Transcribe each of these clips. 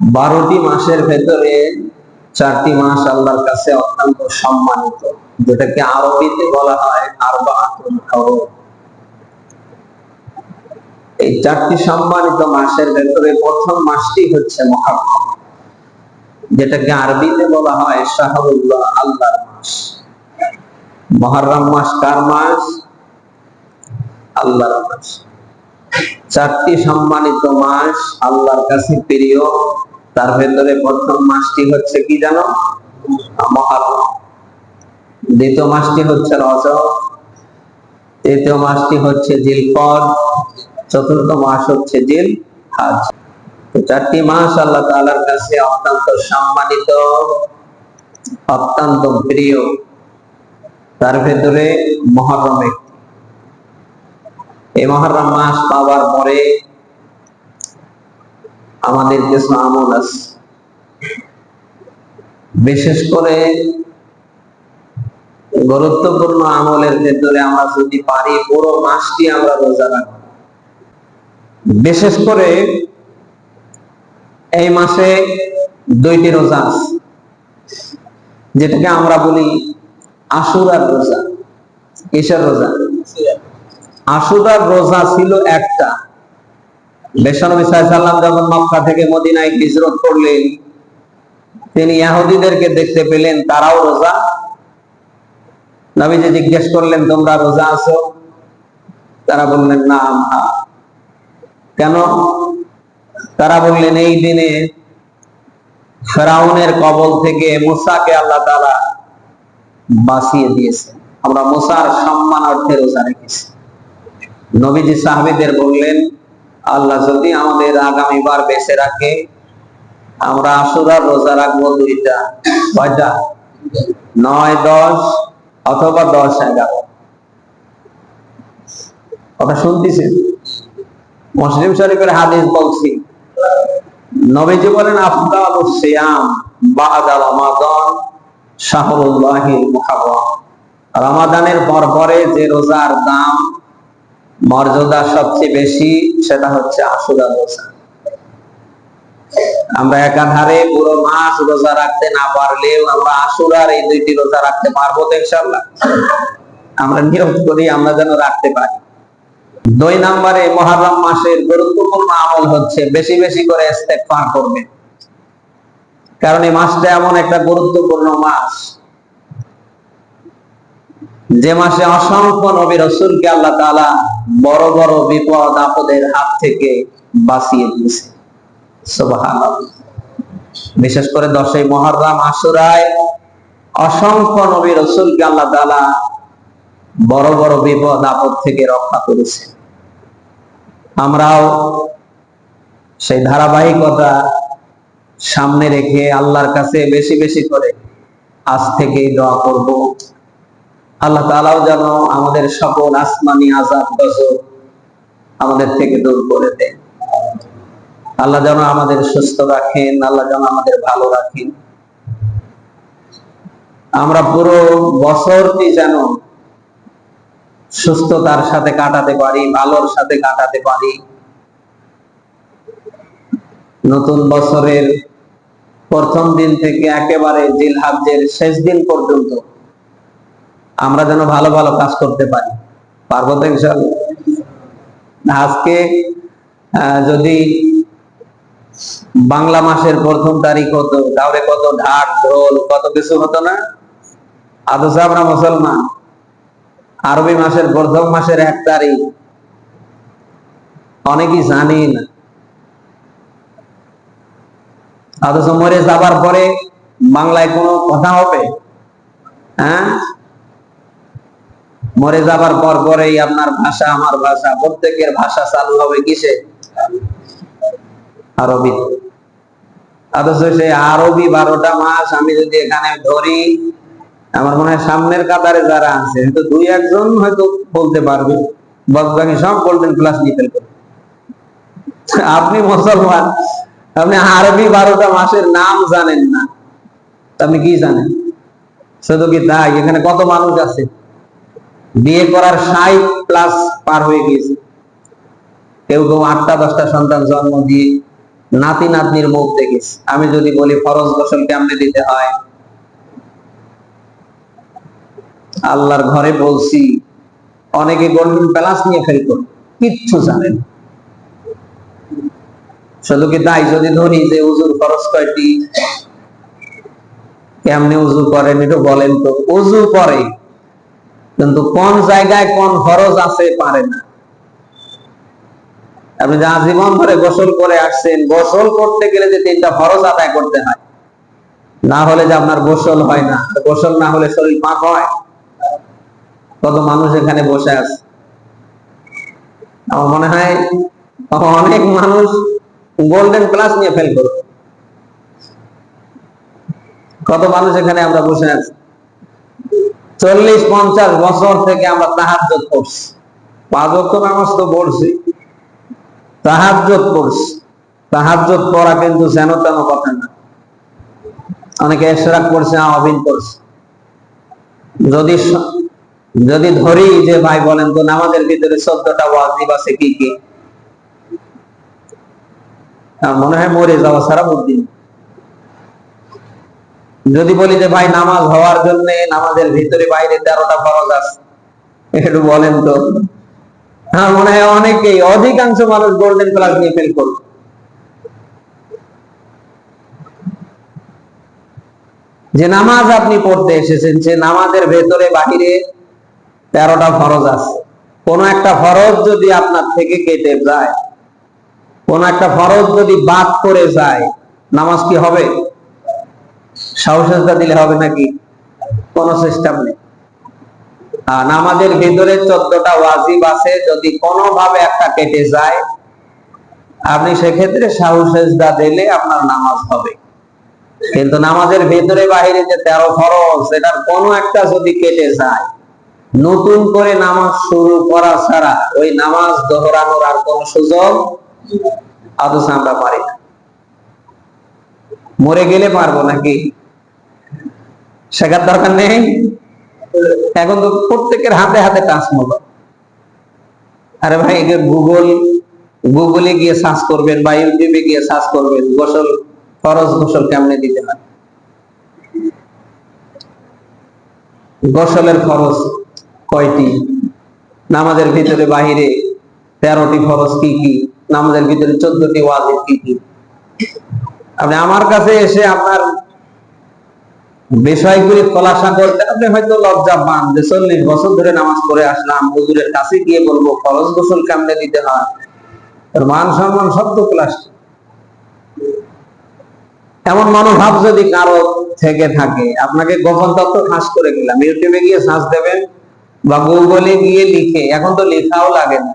বারোটি মাসের ভেতরে চারটি মাস আল্লাহর কাছে অত্যন্ত সম্মানিত, যেটাকে আরবিতে বলা হয় আরবাআতুল এই চারটি সম্মানিত মাসের ভেতরে প্রথম মাসটি হচ্ছে মহারম, যেটাকে আরবিতে বলা হয় শাহরুল্লাহ আল্লাহর মাস। মহরম মাস কার মাস? আল্লাহর মাস। চারটি সম্মানিত মাস আল্লাহর কাছে প্রিয় তার ভেতরে প্রথম মাসটি হচ্ছে কি জানো? মহারম। দ্বিতীয় মাসটি হচ্ছে রজব। তৃতীয় মাসটি হচ্ছে জিলকদ চতুর্থ মাস হচ্ছে জিল হাজ চারটি মাস আল্লাহ তাআলার কাছে অত্যন্ত সম্মানিত, অত্যন্ত প্রিয়। তার ভেতরে মহরম এই মহরম মাস পাওয়ার পরে আমাদের কিছু আমল আছে। বিশেষ করে গুরুত্বপূর্ণ আমলের ভেতরে আমরা যদি পারি, পুরো মাসটি আমরা রোজা রাখব। বিশেষ করে এই মাসে দুইটি রোজা আছে। যেটাকে আমরা বলি আশুরার রোজা। কিসের রোজা? আশুরার রোজা ছিল একটা। বেশনবী সাল্লাম যখন মক্কা থেকে মদিনায় হিজরত করলেন, তিনি ইহুদিদেরকে দেখতে পেলেন, তারাও রোজা। নবীজি জিজ্ঞেস করলেন, তোমরা রোজা আছো? তারা বললেন, না, আমরা। কেন? তারা বললেন, এই দিনে ফেরাউনের কবল থেকে মুসাকে আল্লাহ তাআলা বাঁচিয়ে দিয়েছে। আমরা মুসার সম্মান অর্থে রোজা রেখেছি। নবীজি সাহাবীদের বললেন আল্লাহ যদি আমাদের আগামীবার বেঁচে রাখে, আমরা আশুরার রোজা রাখব দুইটা। কয়টা? নয়, দশ, অথবা দশ, এগারো। কথা শুনতেছেন মুসলিম শরীফের হাদিস বলছি, নবীজি বলেন, আফদাল সিয়াম বাদা রমাদান শাহরুল্লাহিল মুহাররম। রমাদানের পর পরে যে রোজার দাম মর্যাদা সবচেয়ে বেশি সেটা হচ্ছে আশুরা রোজা আমরা একাধারে পুরো মাস রোজা রাখতে না পারলেও আমরা আশুরার এই দুইটি রোজা রাখতে পারব তো ইনশাআল্লাহ। আমরা নিয়োগ করি আমরা যেন রাখতে পারি। দুই নম্বরে মহরম মাসের গুরুত্বপূর্ণ আমল হচ্ছে বেশি বেশি করে ইস্তেগফার করবে। কারণ এই মাসটা এমন একটা গুরুত্বপূর্ণ মাস। যে মাসে অসংখ্য নবী রসুলকে আল্লাহ তাআলা বড় বড় বিপদ আপদের হাত থেকে বাঁচিয়ে দিয়েছে। বিশেষ করে দশই মহরম, আশুরায়, অসংখ্য নবী রসুলকে আল্লাহ তাআলা বড় বড় বিপদ আপদ থেকে রক্ষা করেছে। আমরাও সেই ধারাবাহিকতা সামনে রেখে আল্লাহর কাছে বেশি বেশি করে আজ থেকেই দোয়া করব। আল্লাহ তাআলাও যেন আমাদের সকল আসমানি আজাব গজব আমাদের থেকে দূর করে দেন। আল্লাহ যেন আমাদের সুস্থ রাখেন, আল্লাহ যেন আমাদের ভালো রাখেন। আমরা পুরো বছরটি যেন সুস্থতার সাথে কাটাতে পারি, ভালোর সাথে কাটাতে পারি। নতুন বছরের প্রথম দিন থেকে একেবারে জিলহাজের শেষ দিন পর্যন্ত আমরা যেন ভালো ভালো কাজ করতে পারি। পারব তো ইনশাল্লাহ আজকে যদি বাংলা মাসের প্রথম তারিখ হতো তাহলে কত ঢাক, ঢোল, কত কিছু হতো না? অথচ আমরা মুসলমান। আরবি মাসের প্রথম মাসের এক তারিখ। অনেকেই জানি না। অথচ মরে যাবার পরে বাংলায় কোনো কথা হবে? হ্যাঁ? মরে যাবার পর পরেই আপনার ভাষা, আমার ভাষা, প্রত্যেকের ভাষা চালু হবে কিসে? আরবি। অথচ সেই আরবি বারোটা মাস আমি যদি এখানে ধরি, আমার মনে হয় সামনের কাতারে যারা আছে, হয়তো দুই একজন হয়তো বলতে পারবে। বাকি সব গোল্ডেন ক্লাস ফেলবে আপনি মুসলমান, আপনি আরবি বারোটা মাসের নাম জানেন না। আপনি কি জানেন? শুধু কি তাই? এখানে কত মানুষ আছে? বিয়ে করার ষাট প্লাস পার হয়ে গিয়েছে। কেউ কেউ আটটা, দশটা সন্তান জন্ম দিয়ে নাতি নাতনির মুখ দেখিস আমি যদি বলি ফরজ গোসল কেমনে দিতে হয়? আল্লাহর ঘরে বলছি, অনেকে গোল্ডেন প্যালাস নিয়ে ফেল করে, কিচ্ছু জানেন শুধু কি তাই? যদি ধরি যে উজুর খরচ কয়টি? কেমনে উজু করেন একটু বলেন তো। উজু করে। কিন্তু কোন জায়গায় কোন খরচ আছে পারে না। আপনি যা জীবন ধরে গোসল করে আসছেন, গোসল করতে গেলে যে তিনটা খরচ আদায় করতে হয়, না হলে যে আপনার গোসল হয় না। গোসল না হলে শরীর পাক হয়। কত মানুষ এখানে বসে আছে। আমার মনে হয় অনেক মানুষ গোল্ডেন প্লাস নিয়ে ফেল করবে। কত মানুষ এখানে আমরা বসে আছি। চল্লিশ পঞ্চাশ বছর থেকে আমরা তাহাজ্জত করছি পাঁচ ওয়াক্ত নামাজ তো পড়ছি। তাহাজ্জত পড়ছি। তাহাজ্জত পড়া কিন্তু যেন তেন কথা না। অনেকে এসরাক করছে অবিন করছে যদি যদি ধরি যে ভাই বলেন তো নামাজের ভিতরে চোদ্দটা ওয়াজিব আছে কি কি? মনে হয় মরে যাওয়া সারা বুদ্ধি নেই। যদি বলি যে, ভাই, নামাজ হওয়ার জন্য নামাজের ভিতরে বাইরে তেরোটা ফরজ আছে। একটু বলেন তো। হ্যাঁ মনে হয় অনেকেই, অধিকাংশ মানুষ গোল্ডেন প্লাস নিয়ে ফেল করবে। যে নামাজ আপনি পড়তে এসেছেন যে নামাজের ভেতরে বাহিরে তেরোটা ফরজ আছে। কোন একটা ফরজ যদি আপনার থেকে কেটে যায়, কোন একটা ফরজ যদি বাদ করে যায়, নামাজ কি হবে? সাহসেজদা দিলে হবে নাকি? কোন সিস্টেম নেই। আর নামাজের ভিতরে চোদ্দটা ওয়াজিব আছে, যদি কোনোভাবে একটা কেটে যায়, আপনি সেক্ষেত্রে সাহসেজদা দিলে আপনার নামাজ হবে। কিন্তু নামাজের ভেতরে বাহিরে যে তেরো ফরজ এটার কোনো একটা যদি কেটে যায়, নতুন করে নামাজ শুরু করা ছাড়া ওই নামাজ দোহরানোর আর কোন সুযোগ অথচ আমরা পারি না। মরে গেলে পারব নাকি? শেখার দরকার নেই। এখন তো প্রত্যেকের হাতে হাতে টাচ মোবাইল আরে ভাই গুগল গুগলে গিয়ে সার্চ করবেন বা ইউটিউবে গিয়ে সার্চ করবেন, গোসল, ফরজ গোসল কেমনে দিতে হয়? গোসলের ফরজ কয়টি? নামাজের ভিতরে বাহিরে তেরোটি ফরজ কি কি? নামাজের ভিতরে চোদ্দটি ওয়াজিব কি কি? আপনি আমার কাছে এসে আপনার বিষয়গুলি খোলাসা করতে আপনি হয়তো লজ্জা পান যে চল্লিশ বছর ধরে নামাজ পড়ে আসলাম, হুজুরের কাছে গিয়ে বলব গোসল কেমনে দিতে হয়। মান সম্মান সব তো এমন মনোভাব যদি কারও থেকে থাকে, আপনাকে গোপন তত্ত্ব ফাঁস করে গেলাম ইউটিউবে গিয়ে সার্চ দেবেন বা গুগলে গিয়ে লিখে, এখন তো লেখাও লাগে না।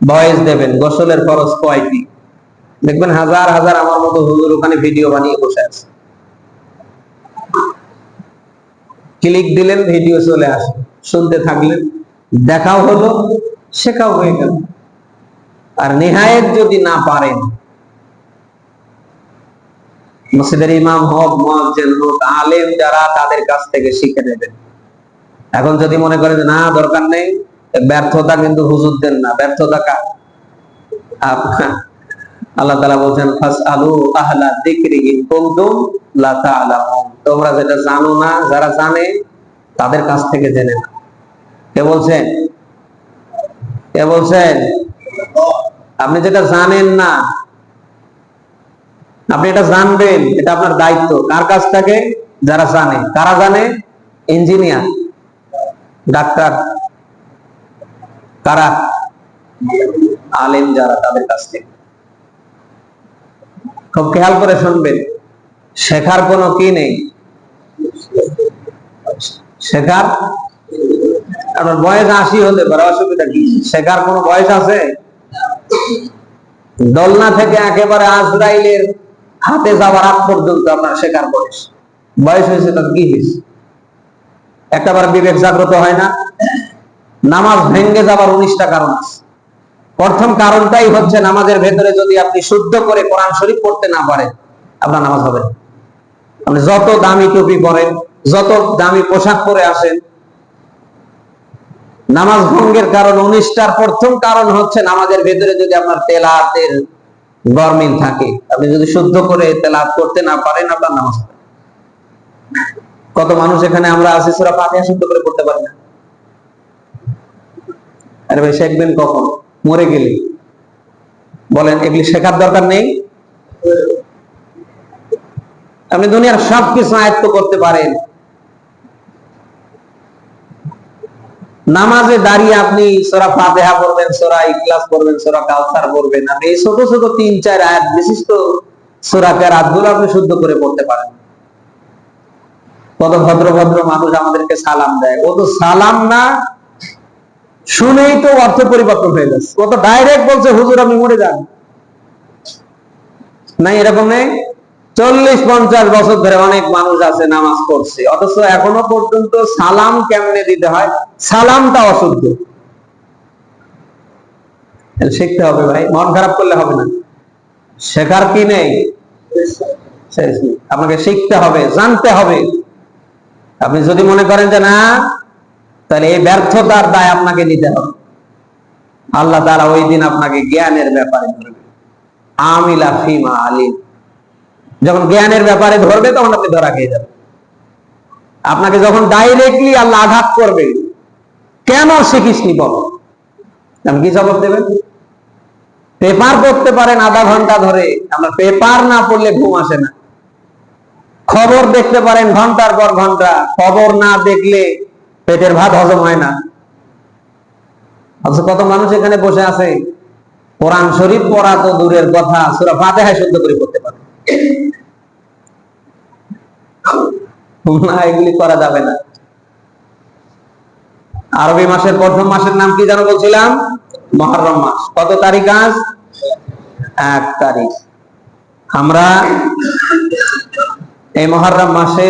ভয়েস দেবেন, গোসলের খরচ কয়টি? দেখবেন হাজার হাজার আমার মতো হুজুর ওখানে ভিডিও বানিয়ে বসে আছে। ক্লিক দিলেন ভিডিও চলে আসে। শুনতে থাকলেন, দেখাও হলো, শেখাও হয়ে গেল। আর নেহায়েত যদি না পারেন, মসজিদের ইমাম হোক, মুয়াজ্জিন হোক, আলেম যারা, তাদের কাছ থেকে শিখে নেবেন। এখন যদি মনে করেন না, দরকার নেই, ব্যর্থতা কিন্তু হুজুরদের না। ব্যর্থতা কার? আল্লাহ তাআলা বলছেন ফাস আলু আহলা লা তা'লামুন তোমরা যেটা জানো না, যারা জানে, তাদের কাছ থেকে জেনে না কে বলছেন? কে বলছেন? আপনি যেটা জানেন না, আপনি এটা জানবেন, এটা আপনার দায়িত্ব। কার কাছ থেকে? যারা জানে। কারা জানে? ইঞ্জিনিয়ার। ডাক্তার। কারা? আলেম যারা তাদের কাছ থেকে। খুব খেয়াল করে শুনবেন, শেখার কোনো কি নেই? শেখার? আপনার বয়স আশি হতে পারে অসুবিধা কি? শেখার কোনো বয়স আছে? দোলনা থেকে একেবারে আজরাইলের হাতে যাওয়ার আগ পর্যন্ত আপনার শেখার বয়স। বয়স হয়েছে তার কি হয়েছে একটাবার বিবেক জাগ্রত হয় না। নামাজ ভেঙ্গে যাবার উনিশটা কারণ আছে। প্রথম কারণটাই হচ্ছে নামাজের ভেতরে যদি আপনি শুদ্ধ করে কোরআন শরীফ পড়তে না পারেন, আপনার নামাজ হবে আপনি যত দামি টুপি পরেন, যত দামি পোশাক পরে আসেন, নামাজ ভঙ্গের কারণ উনিশটার প্রথম কারণ হচ্ছে নামাজের ভেতরে যদি আপনার তেলাতের গরমিল থাকে, আপনি যদি শুদ্ধ করে তেলাপ করতে না পারেন, আপনার নামাজ হবে কত মানুষ এখানে আমরা আছি, সুরা ফাতিহা শুদ্ধ করে পড়তে পারি না। আরে ভাই, শিখবেন কখন? মরে গেলে। বলেন, এগুলি শেখার দরকার নেই? আপনি দুনিয়ার সবকিছু আয়ত্ত করতে পারেন। নামাজে দাঁড়িয়ে আপনি সোরা ফাতেহা পড়বেন, সোরা ইখলাস পড়বেন, সোরা কাউসার পড়বেন। আপনি এই ছোট ছোট তিন, চার আয়াত বিশিষ্ট সোরা কেরাতগুলো আপনি শুদ্ধ করে পড়তে পারেন। কত ভদ্র ভদ্র মানুষ আমাদেরকে সালাম দেয়। ও তো সালাম না শুনেই তো অর্থ পরিবর্তন হয়ে যাচ্ছে। ও তো ডাইরেক্ট বলছে, হুজুর, আপনি মরে যান। নাই, এরকম নেই? চল্লিশ পঞ্চাশ বছর ধরে অনেক মানুষ আছে, নামাজ পড়ছে। অথচ এখনও পর্যন্ত সালাম কেমনে দিতে হয়? সালামটা অশুদ্ধ। শিখতে হবে ভাই, মন খারাপ করলে হবে না। শেখার কি নেই। আপনাকে শিখতে হবে, জানতে হবে। আপনি যদি মনে করেন যে না তাহলে এই ব্যর্থতার দায় আপনাকে নিতে হবে। আল্লাহ তারা ওই দিন আপনাকে জ্ঞানের ব্যাপারে ধরবে। আমিলা ফিমা আলিম। যখন জ্ঞানের ব্যাপারে ধরবে, তখন আপনি ধরা খেয়ে যাবেন। আপনাকে যখন ডাইরেক্টলি আল্লাহ আঘাত করবে, কেন শিখিসনি বলো? আপনি কি জবাব দেবেন? পেপার পড়তে পারেন আধা ঘণ্টা ধরে। আমরা পেপার না পড়লে ঘুম আসে না। খবর দেখতে পারেন ঘণ্টার পর ঘণ্টা। খবর না দেখলে পেটের ভাত হজম হয় না। কত মানুষ এখানে বসে আছে, কোরআন শরীফ পড়া তো দূরের কথা, সুরা ফাতেহা শুদ্ধ করে পড়তে পারে। না, এগুলি করা যাবে না। আরবি মাসের প্রথম মাসের নাম কি যেন বলছিলাম? মহরম মাস। কত তারিখ আজ? এক তারিখ। আমরা এই মহরম মাসে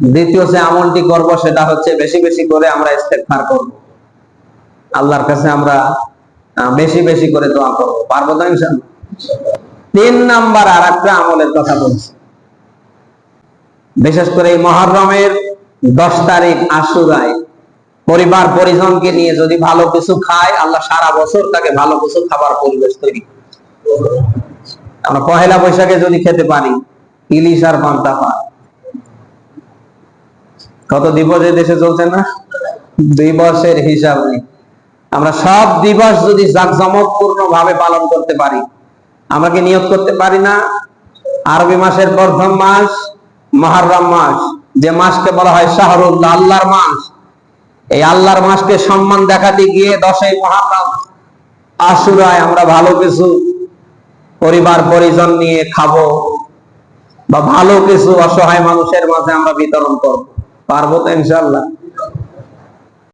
দ্বিতীয় যে আমলটি করব সেটা হচ্ছে বেশি বেশি করে আমরা ইস্তেগফার করব। আল্লাহর কাছে আমরা বেশি বেশি করে দোয়া করব। পারব তো ইনশাআল্লাহ? তিন নাম্বার আর একটা আমলের কথা বলছি। বিশেষ করে এই মহরমের দশ তারিখ আশুরায় পরিবার পরিজনকে নিয়ে যদি ভালো কিছু খায়, আল্লাহ সারা বছর তাকে ভালো কিছু খাবার পরিবেশ তৈরি আমরা পহেলা বৈশাখে যদি খেতে পারি, ইলিশ আর পান্তা পান। কত দিবস দেশে চলছে না। দিবসের হিসাব নেই। আমরা সব দিবস যদি জাকজমকপূর্ণ ভাবে পালন করতে পারি, আমরা কি নিয়োগ করতে পারি না? আরবি মাসের প্রথম মাস, মহারম মাস, যে মাসকে বলা হয় শাহরুল্লাহ আল্লাহর মাস। এই আল্লাহর মাসকে সম্মান দেখাতে গিয়ে দশই মহারম, আশুরায় আমরা ভালো কিছু পরিবার পরিজন নিয়ে খাব বা ভালো কিছু অসহায় মানুষের মাঝে আমরা বিতরণ করব। পারব তো ইনশাল্লাহ